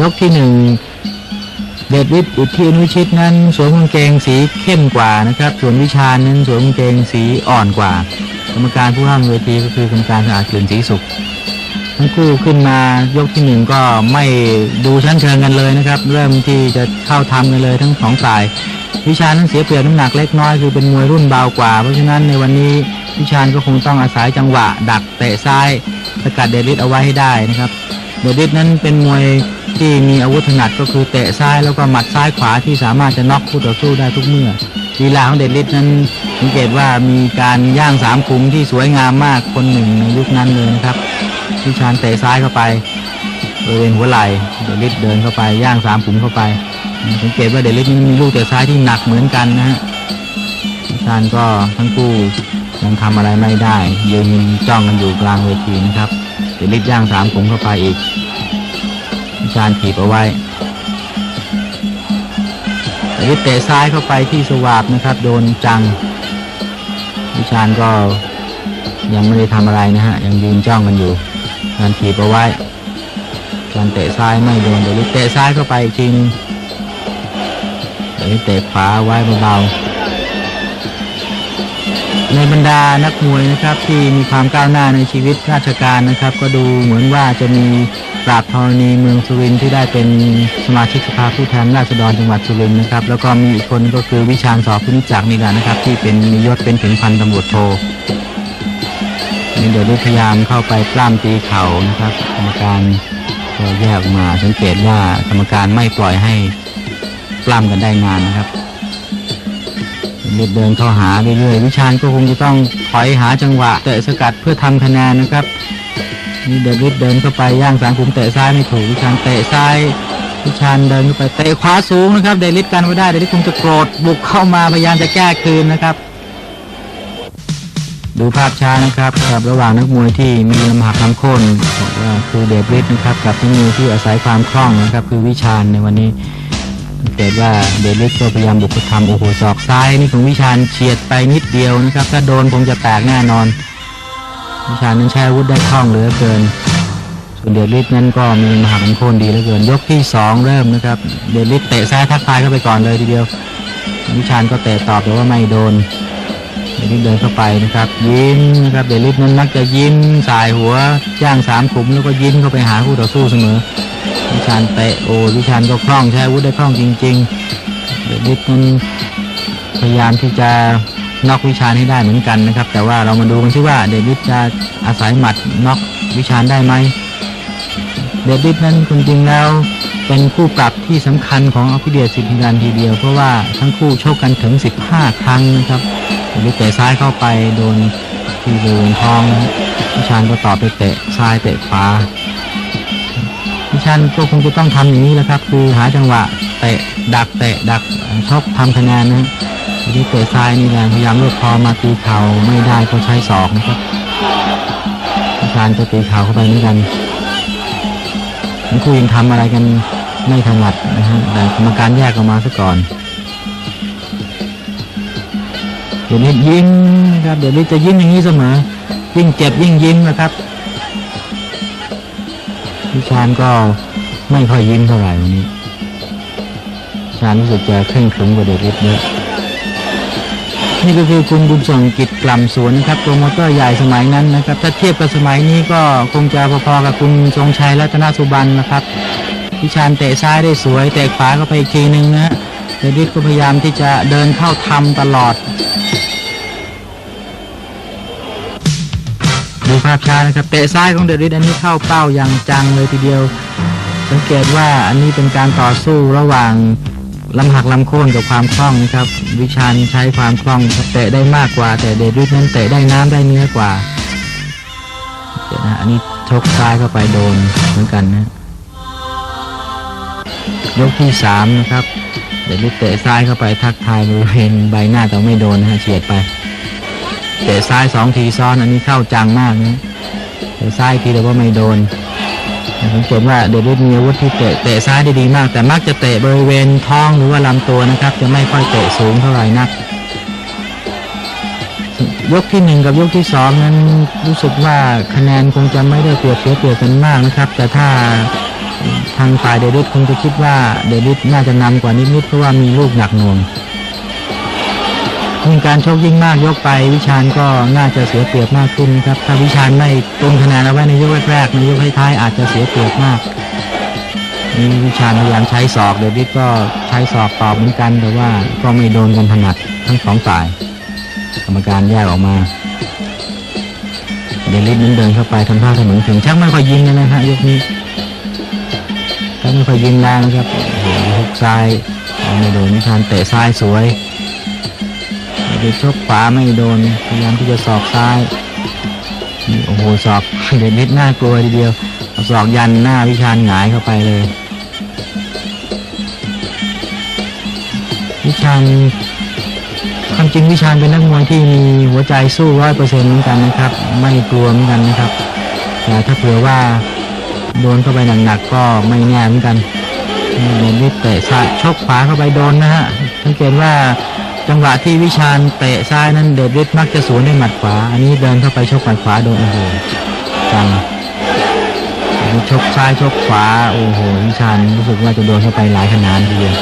ยกที่หนึ่งเดดวิดอิทธิอนุชิตนั้นสวมกางเกงสีเข้มกว่านะครับ ส่วนวิชานั้นสวมกางเกงสีอ่อนกว่า กรรมการผู้ห้ามเวทีก็คือกรรมการสะอาดกลิ่นสีสุขทั้งคู่ขึ้นมายกที่หนึ่งก็ไม่ดูชั้นเชิงกันเลยนะครับ เริ่มที่จะเข้าทำกันเลยทั้งสองฝ่าย วิชานั้นเสียเปรียบน้ำหนักเล็กน้อยคือเป็นมวยรุ่นเบากว่า เพราะฉะนั้นในวันนี้วิชาญก็คงต้องอาศัยจังหวะ ดักเตะซ้ายสกัดเดลิดเอาไว้ให้ได้นะครับ เดลิดนั้นเป็นมวย ที่มีอาวุธถนัดก็คือเตะซ้ายแล้วก็หมัดซ้ายขวาที่สามารถจะน็อกคู่ต่อสู้ได้ทุกเมื่อลีลาของเดลิดนั้นสังเกตว่ามีการย่างสามขุมที่สวยงามมากคนหนึ่งในยุคนั้นเลยนะครับวิชาญเตะซ้ายเข้าไปบริเวณหัวไหล่เดลิดเดินเข้าไปย่างสามขุมเข้าไป สังเกตว่าเดลิดนี่มีลูกเตะซ้ายที่หนักเหมือนกันนะฮะวิชาญก็ทั้งคู่ยังทำอะไรไม่ได้ยืนจ้องกันอยู่กลางเวทีนะครับเดลิดย่างสามขุมเข้าไปอีก วิชาญถีบเอาไว้เดลิเตะซ้ายเข้าไปที่สวาบนะครับ โดนจัง วิชาญก็ยังไม่ได้ทำอะไรนะฮะ ยังยืนจ้องกันอยู่การถีบเอาไว้การเตะซ้ายไม่โดนเดลิดเตะซ้ายเข้าไปอีกทีนึงเดี๋ยวเตะขวาไว้เบาๆ ในบรรดานักมวยนะครับที่มีความก้าวหน้าในชีวิตราชการนะครับ ก็ดูเหมือนว่าจะมีปราบธรณีเมืองสุรินทร์ที่ได้เป็นสมาชิกสภาผู้แทนราษฎรจังหวัดสุรินทร์นะครับ แล้วก็มีอีกคนก็คือวิชาญสอบพุนิจักรนี่แหละนะครับ ที่เป็นมียศเป็นถึงพันตำรวจโทนี่เดี๋ยวด้พยายามเข้าไปปล้ำตีเข่านะครับ กรรมการก็แยกออกมาสังเกตว่ากรรมการไม่ปล่อยให้ปล้ำกันได้นานนะครับ เดินเดินเข้าหาเรื่อยๆวิชาญก็คงจะต้องถอยหาจังหวะเตะสกัดเพื่อทำคะแนนนะครับนี่เดวิดเดินเข้าไปย่างสามขุมเตะซ้ายไม่ถูกวิชาญเตะซ้ายวิชาญเดินเข้าไปเตะขวาสูงนะครับเดลิดกันไว้ได้เดลิดคงจะโกรธบุกเข้ามาพยายามจะแก้คืนนะครับ ดูภาพช้านะครับกับระหว่างนักมวยที่มีลำหักลำโค่นบอกว่าคือเดวิดนะครับกับนักมวยที่อาศัยความคล่องนะครับคือวิชาญในวันนี้ เกตว่าเดลิสก็พยายามบุกไปทำโอ้โหศอกซ้ายนี่ของวิชาญเฉียดไปนิดเดียวนะครับ ถ้าโดนคงจะแตกแน่นอน วิชาญนั้นใช้อาวุธได้คล่องเหลือเกิน ส่วนเดลิสนั้นก็มีมหาเป็นโคนดีเหลือเกิน ยกที่สองเริ่มนะครับ เดลิสเตะซ้ายทักทายเข้าไปก่อนเลยทีเดียว วิชาญก็เตะตอบแต่ว่าไม่โดนเดลิสเดินเข้าไปนะครับ ยิ้มนะครับเดลิสนั้นมักจะยิ้มสายหัวย่างสามขุมแล้วก็ยิ้มเข้าไปหาคู่ต่อสู้เสมอ วิชาญเตะโอวิชาญก็คล่องใช้อาวุธได้คล่องจริงๆเดลิสนั้นพยายามที่จะน็อกวิชาญให้ได้เหมือนกันนะครับ แต่ว่าเรามาดูกันที่ว่าเดลิสจะอาศัยหมัดน็อกวิชาญได้ไหมเดลิสนั้นจริงๆแล้วเป็นคู่ปรับที่สำคัญของอภิเดียสิทธิการทีเดียวเพราะว่าทั้งคู่โชคกันถึง 15 ครั้งนะครับเดลิเตะซ้ายเข้าไปโดนที่บริเวณท้องวิชาญก็ตอบไปเตะซ้ายเตะขวา วิชันก็คงจะต้องทำอย่างนี้แหละครับ คือหาจังหวะเตะดักเตะดักชอบทำคะแนนนะทีนี้เตะซ้ายนี่แหละพยายามลดคอมาตีเข่าไม่ได้ก็ใช้ศอกนะครับวิชันจะตีเข่าเข้าไปเหมือนกันทั้งคู่ยังทำอะไรกันไม่ถนัดนะฮะแต่กรรมการแยกออกมาซะก่อนเดี๋ยวนี้ยิ้มนะครับ เดี๋ยวนี้จะยิ้มอย่างนี้เสมอยิ่งเจ็บยิ่งยิ้มนะครับ วิชาญก็ไม่ค่อยยิ้มเท่าไหร่วันนี้ชาญรู้สึกจะเคร่งขรึมกว่าเด็กเล็กเยอะนี่ก็คือคุณบุญส่งกิจกล่ำสวนนะครับโปรโมเตอร์ใหญ่สมัยนั้นนะครับ ถ้าเทียบกับสมัยนี้ก็คงจะพอๆกับคุณทรงชัยรัตนสุบันนะครับวิชาญเตะซ้ายได้สวยเตะขวาเข้าไปอีกทีนึงนะฮะเดวิดก็พยายามที่จะเดินเข้าทำตลอด ดูภาพช้านะครับเตะซ้ายของเดริสอันนี้เข้าเป้าอย่างจังเลยทีเดียว สังเกตว่าอันนี้เป็นการต่อสู้ระหว่างลำหักลำโค่นกับความคล่องนะครับ วิชาญใช้ความคล่องเตะได้มากกว่า แต่เดริสนั้นเตะได้น้ำได้เนื้อกว่าเดี๋ยวนะอันนี้ชกซ้ายเข้าไปโดนเหมือนกันนะยกที่สามนะครับเดริสเตะซ้ายเข้าไปทักทายบริเวณใบหน้าแต่ไม่โดนนะฮะเฉียดไป เตะซ้ายสองทีซ้อนอันนี้เข้าจังมากนะเตะซ้ายทีแต่ว่าไม่โดนสังเกตว่าเดวิดมีอาวุธที่เตะเตะซ้ายได้ดีมาก แต่มักจะเตะบริเวณท้องหรือว่าลำตัวนะครับ จะไม่ค่อยเตะสูงเท่าไหร่นัก ยกที่หนึ่งกับยกที่สองนั้นรู้สึกว่าคะแนนคงจะไม่ได้เปรียบเสียเปรียบกันมากนะครับ แต่ถ้าทางฝ่ายเดวิดคงจะคิดว่าเดวิดน่าจะนำกว่านิดๆเพราะว่ามีลูกหนักหน่วง ยิ่งการชกยิ่งมากยกไป วิชาญก็น่าจะเสียเปรียบมากขึ้นครับถ้าวิชาญไม่ตุนคะแนนเอาไว้ในยกแรกๆในยกท้ายๆอาจจะเสียเปรียบมากนี่วิชาญพยายามใช้ศอกเดวิดก็ใช้ศอกตอบเหมือนกันแต่ว่าก็ไม่โดนกันถนัดทั้งสองฝ่าย กรรมการแยกออกมาเดลิสนั้นเดินเข้าไปทำท่าเสมอถึงชักไม่ค่อยยิงเลยนะฮะยกนี้ชักไม่ค่อยยิงแรงนะครับโอ้โหฮุกซ้ายไม่โดนนิชานเตะซ้ายสวย ดลิสชกขวาไม่โดนพยายามที่จะสอกซ้ายนี่โอ้โหสอกเดลิสน่ากลัวทีเดียวสอกยันหน้าวิชาญหงายเข้าไปเลย วิชาญความจริงวิชาญเป็นนักมวยที่มีหัวใจสู้ร้อยเปอร์เซ็นต์เหมือนกันนะครับ ไม่กลัวเหมือนกันนะครับ แต่ถ้าเผื่อว่าโดนเข้าไปหนักๆก็ไม่แน่เหมือนกันโดนนิดเตะชกขวาเข้าไปโดนนะฮะสังเกตว่า จังหวะที่วิชาญเตะซ้ายนั้นเดวิดมักจะสวนด้วยหมัดขวา อันนี้เดินเข้าไปชกหมัดขวาโดนโอ้โหจังชกซ้ายชกขวาโอ้โหวิชาญรู้สึกว่าจะโดนเข้าไปหลายขนาดทีเดียว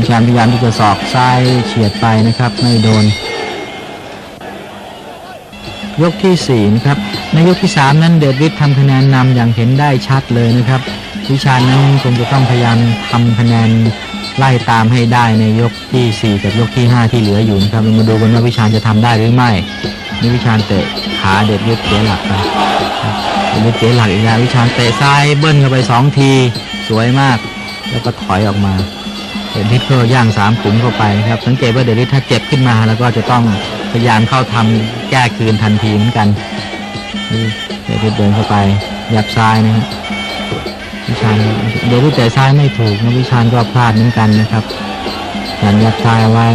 วิชาญพยายามที่จะสอกซ้ายเฉียดไปนะครับ ไม่โดน ยกที่สี่นะครับ ในยกที่สามนั้นเดดวิดทำคะแนนนำอย่างเห็นได้ชัดเลยนะครับ วิชาญนั้นคงจะต้องพยายามทำคะแนน ไล่ตามให้ได้ในยกที่สี่กับยกที่ห้าที่เหลืออยู่นะครับเรามาดูกันว่าวิชาญจะทำได้หรือไม่นี่วิชาญเตะขาเด็ดวิดเสียหลักไปเดดวิดเสียหลักอีกแล้ววิชาญเตะซ้ายเบิ้ลเข้าไปสองทีสวยมาก แล้วก็ถอยออกมาเดลิสก็ย่างสามขุมเข้าไปนะครับสังเกตว่าเดลิสถ้าเจ็บขึ้นมาแล้วก็จะต้องพยายามเข้าทำแก้คืนทันทีเหมือนกันนี่เดลิสเดินเข้าไปยับซ้ายนะฮะ วิชาญเดลิสเตะซ้ายไม่ถูกนะวิชาญก็พลาดเหมือนกันนะครับยันยับซ้ายไว้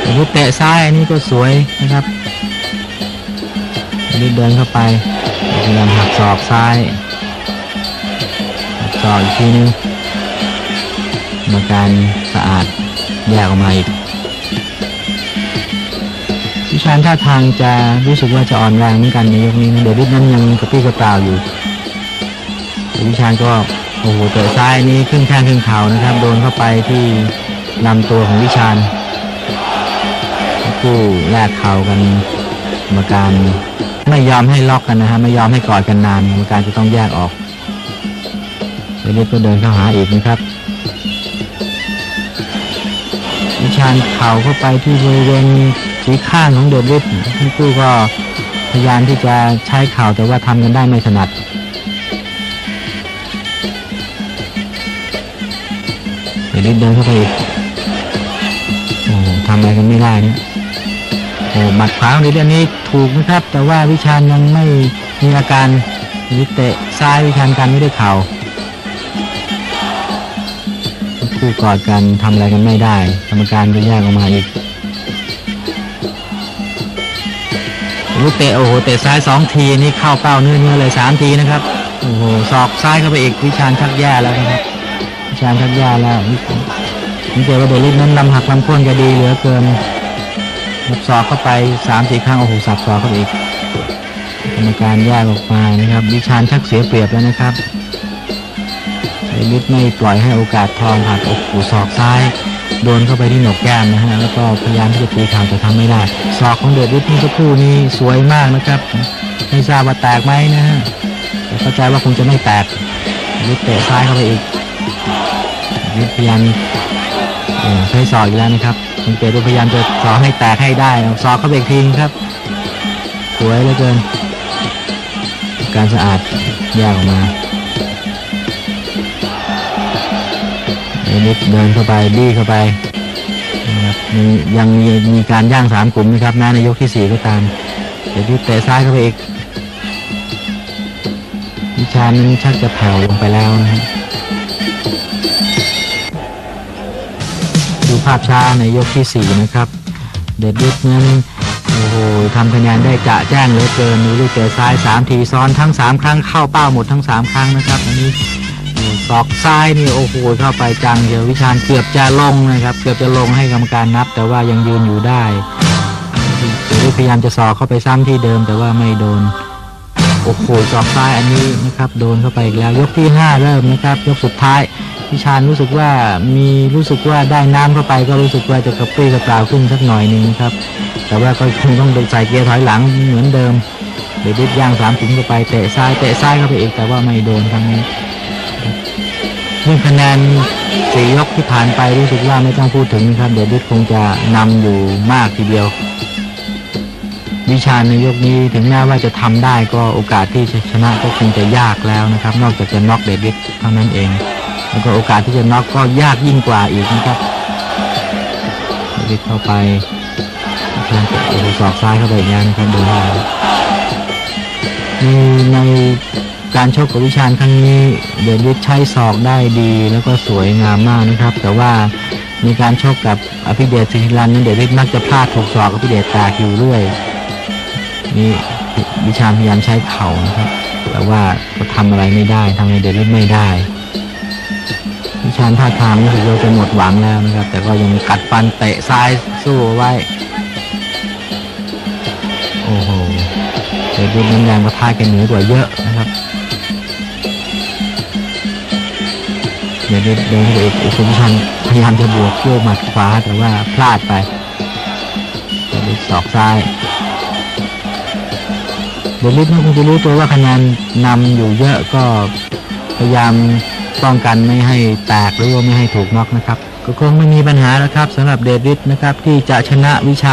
เดลิสเตะซ้ายอันนี้ก็สวยนะครับเดลิสเดินเข้าไปพยายามหักศอกซ้ายหักศอกอีกทีนึงกรรมการสะอาดแยกออกมาอีกวิชาญท่าทางจะรู้สึกว่าจะอ่อนแรงเหมือนกันในยกนี้นะเดวิดนั้นยังกระปี้กระเปร่าอยู่ แต่วิชาญก็โอ้โหเตะซ้ายนี้ขึ้นแข้งขึ้นเข่านะครับ โดนเข้าไปที่ลำตัวของวิชาญคู่แลกเข่ากันกรรมการไม่ยอมให้ล็อกกันนะฮะไม่ยอมให้กอดกันนานกรรมการจะต้องแยกออกเดวิดก็เดินเข้าหาอีกนะครับวิชาญเข่าเข้าไปที่บริเวณสีข้างของเดวิดทั้งคู่ก็พยายามที่จะใช้เข่าแต่ว่าทำกันได้ไม่ถนัด เดวิดเดินเข้าไปอีกโอ้ทำอะไรกันไม่ได้เนี่ยโอ้หมัดขวาของเดวิดอันนี้ถูกนะครับ แต่ว่าวิชาญยังไม่มีอาการเดวิดเตะซ้ายวิชาญกันไม่ได้เข่าคู่กอดกันทำอะไรกันไม่ได้ กรรมการก็แยกออกมาอีกลูกเตะโอ้โหเตะซ้ายสองทีนี่เข้าเป้าเนื้อเนื้อเลยสามทีนะครับโอ้โหศอกซ้ายเข้าไปอีกวิชาญชักแย่แล้วนะครับ วิชาญชักย่แล้วนี่เจอว่าเดลิสนั้นลำหักลำโค่นก็ดีเหลือเกินรับศอกเข้าไปสามสี่ครั้งโอ้โหสับศอกเข้าไปอีกกรรมการแยกออกมานะครับวิชาญชักเสียเปรียบแล้วนะครับเดลิสไม่ปล่อยให้โอกาสทองหักอกหูศอกซ้ายโดนเข้าไปที่หนกแก้มนะฮะแล้วก็พยายามที่จะตีเข่าแต่ทำไม่ได้ศอกของเดลิสนี่สักครู่นี้สวยมากนะครับไม่ทราบว่าแตกไหมนะฮะแต่เข้าใจว่าคงจะไม่แตกลิสเตะซ้ายเข้าไปอีก พยายามเอ่อใช้ศอกอีกแล้วนะครับสังเกตว่าพยายามจะศอกให้แตกให้ได้เอาศอกเข้าไปอีกทีครับ สวยเหลือเกิน การสะอาดแยกออกมาเนิสเดินเข้าไปบี้เข้าไปนะครับยังมีมีการย่างสามกลุ่มนะครับนะในยกที่สี่ก็ตามเดนิสเตะซ้ายเข้าไปอีกวิชานั้นชักจะแผ่วลงไปแล้วนะครับ ดูภาพช้าในยกที่สี่นะครับ เดนิสนั้นโอ้โหทำคะแนนได้จะแจ้งเหลือเกินมีลูกเตะซ้ายสามทีซ้อนทั้งสามครั้งเข้าเป้าหมดทั้งสามครั้งนะครับอันนี้ศอกซ้ายนี่โอ้โหเข้าไปจังเดียววิชาญเกือบจะลงนะครับ เกือบจะลงให้กรรมการนับ แต่ว่ายังยืนอยู่ได้เดวิดพยายามจะสอกเข้าไปซ้ำที่เดิมแต่ว่าไม่โดน โอ้โหจอบซ้ายอันนี้นะครับ โดนเข้าไปอีกแล้ว ยกที่ห้าเริ่มนะครับ ยกสุดท้ายพิชานรู้สึกว่ามีรู้สึกว่าได้น้ำเข้าไปก็รู้สึกว่าจะกระปรี้กระเปร่าขึ้นสักหน่อยหนึงครับ แต่ว่าก็คงต้องใส่เกียร์ถอยหลังเหมือนเดิมเดวิดย่างสามถึงเข้าไปเตะซ้ายเตะซ้ายเข้าไปอีกแต่ว่าไม่โดนครั้งนี้เรื่องคะแนนสี่ยกที่ผ่านไปรู้สึกว่าไม่ต้องพูดถึงนะครับ เดวิดคงจะนำอยู่มากทีเดียว วิชาในยกนี้ถึงแม้ว่าจะทำได้ก็โอกาสที่จะชนะก็คงจะยากแล้วนะครับ นอกจากจะน็อกเดวิดเท่านั้นเอง แล้วก็โอกาสที่จะน็อกก็ยากยิ่งกว่าอีกนะครับเดวิดเข้าไปวิชาโอ้โหสอกซ้ายเข้าไปอีกแล้วนะครับโดนแล้วในในการชกกับวิชาญครั้งนี้เดวิดใช้ศอกได้ดีแล้วก็สวยงามมากนะครับ แต่ว่าในการชกกับอภิเดชสิงห์รันนั้นเดวิดมักจะพลาดถูกศอกอภิเดชแตกอยู่เรื่อย นี่วิชาพยายามใช้เข่านะครับ แต่ว่าก็ทำอะไรไม่ได้ทำอะไรเดวิดไม่ได้ วิชาท่าทางรู้สึกว่าจะหมดหวังแล้วนะครับ แต่ก็ยังกัดฟันเตะซ้ายสู้เอาไว้ โอ้โหเดวิดนั้นแรงประทะกันเหนือกว่าเยอะนะครับเดี๋ยวเดินเดินไปอีกอีกวิชาญพยายามจะบวกโยกหมัดขวาแต่ว่าพลาดไปเดวิดศอกซ้าย เดลิสคงจะรู้ตัวว่าคะแนนนำอยู่เยอะก็พยายามป้องกันไม่ให้แตกหรือว่าไม่ให้ถูกน็อกนะครับ ก็คงไม่มีปัญหาแล้วครับสำหรับเดลิสนะครับที่จะชนะวิชา